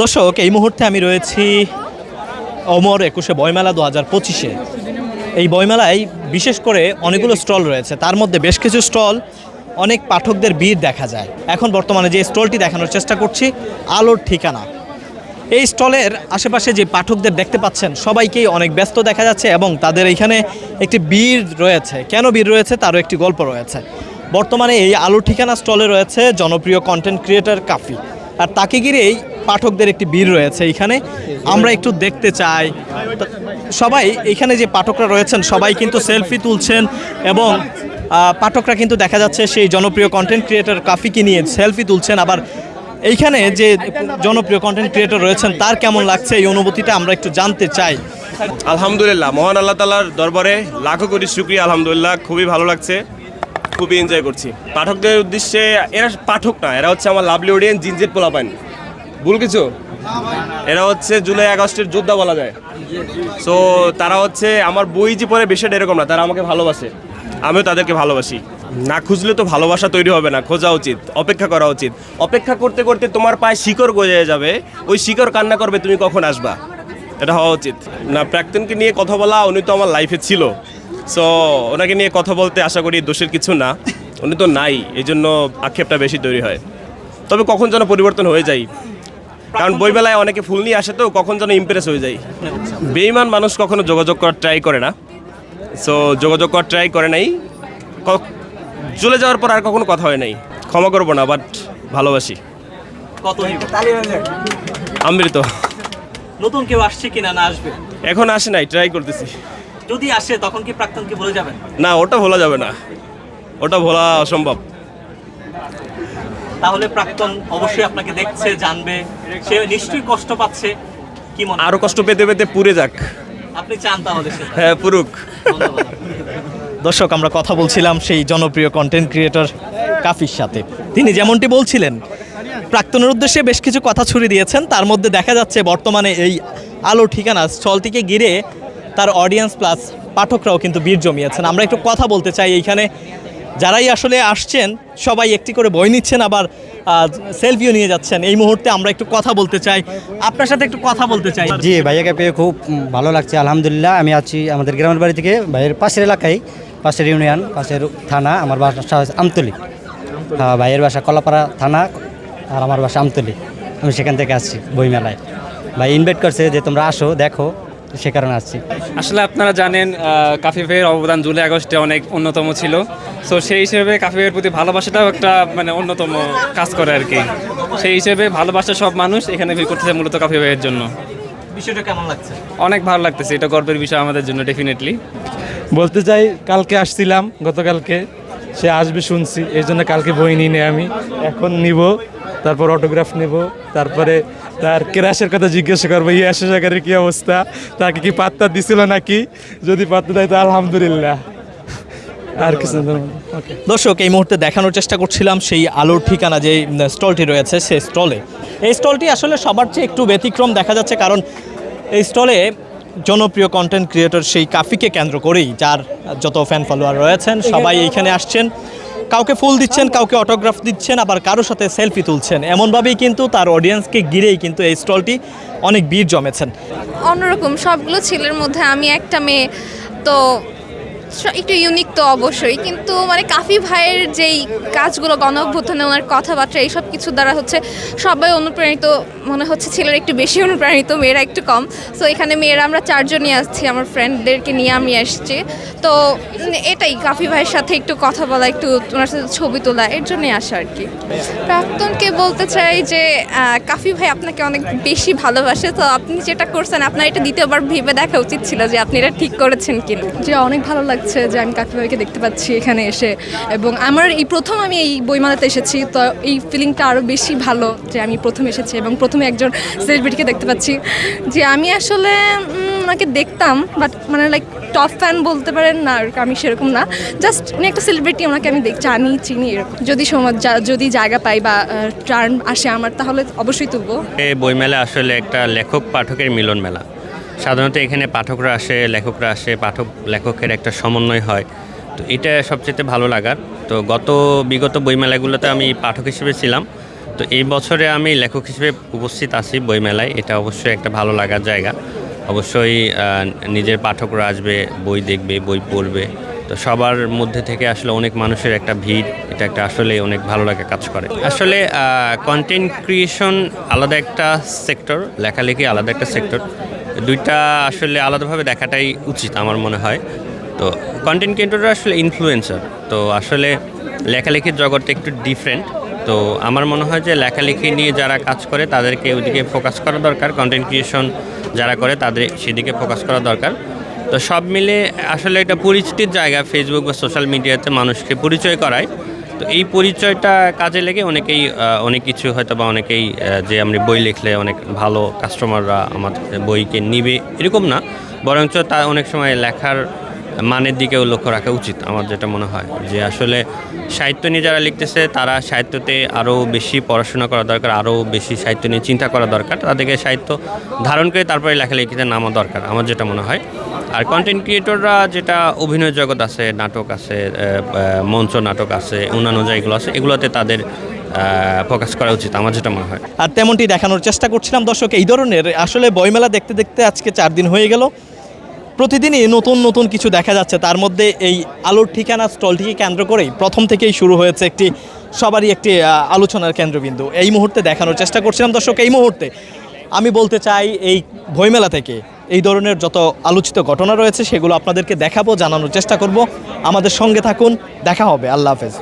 দর্শক, এই মুহূর্তে আমি রয়েছি অমর একুশে বইমেলা দু হাজার পঁচিশে। এই বইমেলায় বিশেষ করে অনেকগুলো স্টল রয়েছে। তার মধ্যে বেশ কিছু স্টল, অনেক পাঠকদের ভিড় দেখা যায়। এখন বর্তমানে যে স্টলটি দেখানোর চেষ্টা করছি, আলোর ঠিকানা। এই স্টলের আশেপাশে যে পাঠকদের দেখতে পাচ্ছেন, সবাইকেই অনেক ব্যস্ত দেখা যাচ্ছে এবং তাদের এখানে একটি ভিড় রয়েছে। কেন ভিড় রয়েছে? তারও একটি গল্প রয়েছে। বর্তমানে এই আলোর ঠিকানা স্টলে রয়েছে জনপ্রিয় কন্টেন্ট ক্রিয়েটর কাফি। আর তাকে ঘিরেই পাঠকদের একটি ভিড় রয়েছে এখানে। আমরা একটু দেখতে চাই। সবাই এখানে যে পাঠকরা রয়েছেন, সবাই কিন্তু সেলফি তুলছেন এবং পাঠকরা কিন্তু দেখা যাচ্ছে সেই জনপ্রিয় কন্টেন্ট ক্রিয়েটর কাফিকে নিয়ে সেলফি তুলছেন। আবার এইখানে যে জনপ্রিয় কন্টেন্ট ক্রিয়েটর রয়েছেন, তার কেমন লাগছে এই অনুভূতিটা আমরা একটু জানতে চাই। আলহামদুলিল্লাহ, মহান আল্লাহ তালার দরবারে লাখো কোটি শুক্রিয়া, আলহামদুলিল্লাহ, খুবই ভালো লাগছে। খুবই এনজয় করছি। পাঠকদের উদ্দেশ্যে, এরা পাঠক না, এরা হচ্ছে আমার লাভলি অডিয়েন্স জিনজেট পোলাপান ভুল কিছু? এরা হচ্ছে জুলাই আগস্টের যোদ্ধা বলা যায়। সো তারা হচ্ছে আমার বই যে পড়ে বিষয়টা এরকম না, তারা আমাকে ভালোবাসে। আমিও তাদেরকে ভালোবাসি। না খুঁজলে তো ভালোবাসা তৈরি হবে না, খোঁজা উচিত, অপেক্ষা করা উচিত। অপেক্ষা করতে করতে তোমার পায়ে শিকড় গজে যাবে, ওই শিকড় কান্না করবে, তুমি কখন আসবা? এটা হওয়া উচিত। না, প্রাক্তনকে নিয়ে কথা বলা, উনি তো আমার লাইফে ছিল। সো ওনাকে নিয়ে কথা বলতে আশা করি দোষের কিছু না। উনি তো নাই এই জন্য আক্ষেপটা বেশি তৈরি হয়। তবে কখন যেন পরিবর্তন হয়ে যায়। কারণ বইমেলায় অনেকে ফুল নিয়ে আসে তো কখন যেন ইমপ্রেস হয়ে যায়। বেইমান মানুষ কখনো যোগাযোগ করার ট্রাই করে না। সো যোগাযোগ করার ট্রাই করে নাই। চলে যাওয়ার পর আর কখনো কথা হয় নাই। ক্ষমা করব না বাট ভালোবাসি। আমৃত। নতুন কেউ আসছে কিনা না আসবে? এখন আসে নাই ট্রাই করতেছি। যদি আসে তখন কি প্রাক্তনকে ভুলে যাবেন? না ওটা ভোলা যাবে না। ওটা ভোলা অসম্ভব। তাহলে প্রাক্তন অবশ্যই আপনাকে দেখছে জানবে। সে নিশ্চয়ই কষ্ট পাচ্ছে। কি মনে আরও কষ্ট পেতে পেতে পুড়ে যাক। আপনি চান তাহলে হ্যাঁ পুরুক। দর্শক আমরা কথা বলছিলাম সেই জনপ্রিয় কন্টেন্ট ক্রিয়েটর কাফির সাথে। তিনি যেমনটি বলছিলেন প্রাক্তনের উদ্দেশ্যে বেশ কিছু কথা ছুড়ে দিয়েছেন। তার মধ্যে দেখা যাচ্ছে বর্তমানে এই আলো ঠিকানা স্থলটিকে ঘিরে তার অডিয়েন্স প্লাস পাঠকরাও কিন্তু ভিড় জমিয়েছেন। আমরা একটু কথা বলতে চাই এইখানে। যারাই আসলে আসছেন, সবাই একটি করে বই নিচ্ছেন, আবার সেলফিও নিয়ে যাচ্ছেন। এই মুহূর্তে আমরা একটু কথা বলতে চাই। আপনার সাথে একটু কথা বলতে চাই। জি, ভাইয়াকে পেয়ে খুব ভালো লাগছে। আলহামদুলিল্লাহ, আমি আছি আমাদের গ্রামের বাড়ি থেকে, ভাইয়ের পাশের এলাকায়, পাশের ইউনিয়ন, পাশের থানা, আমার বাসা আমতলি। হ্যাঁ ভাইয়ের বাসা কলাপাড়া থানা আর আমার বাসা আমতলি। আমি সেখান থেকে আসছি বইমেলায়। ভাই ইনভাইট করছে যে তোমরা আসো, দেখো। সে কারণে আসছি। আসলে আপনারা জানেন আহ, কাফি ভাইয়ের অবদান জুলাই আগস্টে অনেক অন্যতম ছিল। সো সেই হিসেবে কাফি ভাইয়ের প্রতি ভালোবাসাটাও একটা মানে অন্যতম কাজ করে আর কি। সেই হিসেবে ভালোবাসা সব মানুষ এখানে ভিড় করতেছে মূলত কাফি ভাইয়ের জন্য। বিষয়টা কেমন লাগছে? অনেক ভালো লাগতেছে এটা গর্বের বিষয় আমাদের জন্য ডেফিনেটলি বলতে চাই কালকে আসছিলাম গতকালকে। সে আসবে শুনছি এই জন্য কালকে বই নিয়ে নেই আমি। এখন নিব। তারপর অটোগ্রাফ নেব, তারপরে তার ক্রাশের কথা জিজ্ঞাসা করব ইয়াস সাগরের কী অবস্থা? তাকে কি পাত্তা দিছিল নাকি? যদি পাত্তা দেয় তো আলহামদুলিল্লাহ। আর কিছু দর্শক, এই মুহূর্তে দেখানোর চেষ্টা করছিলাম সেই আলোর ঠিকানা, যে স্টলটি রয়েছে সেই স্টলে। এই স্টলটি আসলে সবার চেয়ে একটু ব্যতিক্রম দেখা যাচ্ছে, কারণ এই স্টলে জনপ্রিয় কন্টেন্ট ক্রিয়েটর সেই কাফিকে কেন্দ্র করেই, যার যত ফ্যান ফলোয়ার রয়েছেন, সবাই এইখানে আসছেন। কাউকে ফুল দিচ্ছেন, কাউকে অটোগ্রাফ দিচ্ছেন, আবার কারোর সাথে সেলফি তুলছেন। এমনভাবেই কিন্তু তার অডিয়েন্সকে ঘিরেই কিন্তু এই স্টলটি অনেক ভিড় জমেছেন। অন্যরকম সবগুলো ছেলের মধ্যে আমি একটা মেয়ে, তো একটু ইউনিক তো অবশ্যই, কিন্তু মানে কাফি ভাইয়ের যেই কাজগুলো গণ অভ্যুত্থানে ওনার কথাবার্তা, এইসব কিছু দ্বারা হচ্ছে সবাই অনুপ্রাণিত, মনে হচ্ছে ছেলেরা একটু বেশি অনুপ্রাণিত, মেয়েরা একটু কম। সো এখানে মেয়েরা, আমরা চারজনই আসছি, আমার ফ্রেন্ডদেরকে নিয়ে আমি আসছি। তো এটাই, কাফি ভাইয়ের সাথে একটু কথা বলা, একটু ওনার সাথে ছবি তোলা, এর জন্যই আসা আর কি। প্রাক্তনকে বলতে চাই যে কাফি ভাই আপনাকে অনেক বেশি ভালোবাসে, তো আপনি যেটা করছেন, আপনার এটা দ্বিতীয়বার ভেবে দেখা উচিত ছিল যে আপনি এটা ঠিক করেছেন কিনা। যে অনেক ভালো লাগছে যে আমি কাকিভাইকে দেখতে পাচ্ছি এখানে এসে। এবং আমার এই প্রথম আমি এই বইমেলাতে এসেছি, তো এই ফিলিংটা আরও বেশি ভালো যে আমি প্রথম এসেছি এবং প্রথমে একজন সেলিব্রিটিকে দেখতে পাচ্ছি। যে আমি আসলে ওনাকে দেখতাম বাট মানে লাইক টপ ফ্যান বলতে পারেন না, আর আমি সেরকম না। জাস্ট উনি একটা সেলিব্রিটি ওনাকে আমি জানি, চিনি, এরকম। যদি সময় যদি জায়গা পাই বা টার্ন আসে আমার, তাহলে অবশ্যই তুলবো। এই বইমেলা আসলে একটা লেখক পাঠকের মিলন মেলা। সাধারণত এখানে পাঠকরা আসে, লেখকরা আসে, পাঠক, লেখকের একটা সমন্বয় হয়। তো এটা সবচেয়ে ভালো লাগার। তো গত বিগত বইমেলাগুলোতে আমি পাঠক হিসেবে ছিলাম। তো এই বছরে আমি লেখক হিসেবে উপস্থিত আছি বইমেলায়। এটা অবশ্যই একটা ভালো লাগার জায়গা। অবশ্যই নিজের পাঠকরা আসবে, বই দেখবে, বই পড়বে। তো সবার মধ্যে থেকে আসলে অনেক মানুষের একটা ভিড়। এটা একটা আসলে অনেক ভালো লাগে কাজ করে। আসলে কন্টেন্ট ক্রিয়েশন আলাদা একটা সেক্টর লেখালেখি আলাদা একটা সেক্টর দুইটা আসলে আলাদাভাবে দেখাটাই উচিত আমার মনে হয়। তো কন্টেন্ট ক্রিয়েটররা আসলে ইনফ্লুয়েন্সার তো আসলে লেখালেখির জগৎটা একটু ডিফারেন্ট তো আমার মনে হয় যে লেখালেখি নিয়ে যারা কাজ করে, তাদেরকে ওইদিকে ফোকাস করা দরকার। কন্টেন্ট ক্রিয়েশন যারা করে, তাদের সেদিকে ফোকাস করা দরকার। তো সব মিলে আসলে এটা পরিচিতির জায়গা। ফেসবুক বা সোশ্যাল মিডিয়াতে মানুষকে পরিচয় করায়। তো এই পরিচয়টা কাজে লেগে অনেকেই অনেক কিছু হয়তো বা অনেকেই যে আমরা বই লিখলে অনেক ভালো কাস্টমাররা আমার বইকে নিবে, এরকম না। বরঞ্চ তা অনেক সময় লেখার মানের দিকেও লক্ষ্য রাখা উচিত, আমার যেটা মনে হয়। যে আসলে সাহিত্য নিয়ে যারা লিখতেছে, তারা সাহিত্যতে আরও বেশি পড়াশোনা করা দরকার, আরও বেশি সাহিত্য নিয়ে চিন্তা করা দরকার। তাদেরকে সাহিত্য ধারণ করে তারপরে লেখালেখিতে নামা দরকার, আমার যেটা মনে হয়। আর কন্টেন্ট ক্রিয়েটররা যেটা অভিনয় জগৎ আছে, নাটক আছে মঞ্চ নাটক আছে, অন্যান্য জায়গাগুলো আছে, এগুলোতে তাদের ফোকাস করা উচিত, আমার যেটা মনে হয়। আর তেমনটি দেখানোর চেষ্টা করছিলাম দর্শক, এই ধরনের আসলে বইমেলা দেখতে দেখতে আজকে চার দিন হয়ে গেল। প্রতিদিনই নতুন নতুন কিছু দেখা যাচ্ছে। তার মধ্যে এই আলোর ঠিকানা স্টলটিকে কেন্দ্র করেই প্রথম থেকেই শুরু হয়েছে একটি, সবারই একটি আলোচনার কেন্দ্রবিন্দু। এই মুহূর্তে দেখানোর চেষ্টা করছিলাম। দর্শক, এই মুহূর্তে আমি বলতে চাই, এই বইমেলা থেকে এই ধরনের যত আলোচিত ঘটনা রয়েছে, সেগুলো আপনাদেরকে দেখাবো, জানানোর চেষ্টা করব। আমাদের সঙ্গে থাকুন। দেখা হবে। আল্লাহ হাফেজ।